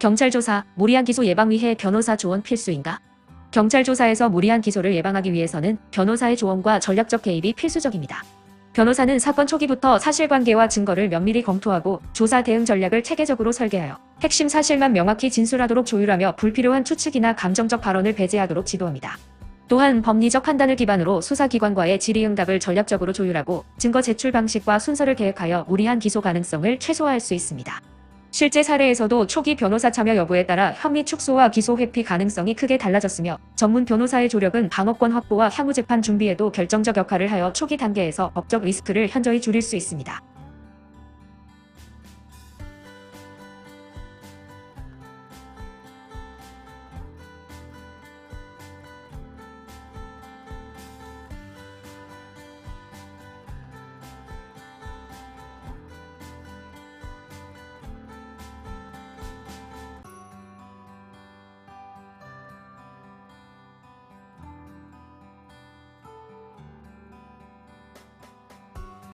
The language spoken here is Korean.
경찰 조사, 무리한 기소 예방 위해 변호사 조언 필수인가? 경찰 조사에서 무리한 기소를 예방하기 위해서는 변호사의 조언과 전략적 개입이 필수적입니다. 변호사는 사건 초기부터 사실관계와 증거를 면밀히 검토하고 조사 대응 전략을 체계적으로 설계하여 핵심 사실만 명확히 진술하도록 조율하며 불필요한 추측이나 감정적 발언을 배제하도록 지도합니다. 또한 법리적 판단을 기반으로 수사기관과의 질의응답을 전략적으로 조율하고 증거 제출 방식과 순서를 계획하여 무리한 기소 가능성을 최소화할 수 있습니다. 실제 사례에서도 초기 변호사 참여 여부에 따라 혐의 축소와 기소 회피 가능성이 크게 달라졌으며 전문 변호사의 조력은 방어권 확보와 향후 재판 준비에도 결정적 역할을 하여 초기 단계에서 법적 리스크를 현저히 줄일 수 있습니다.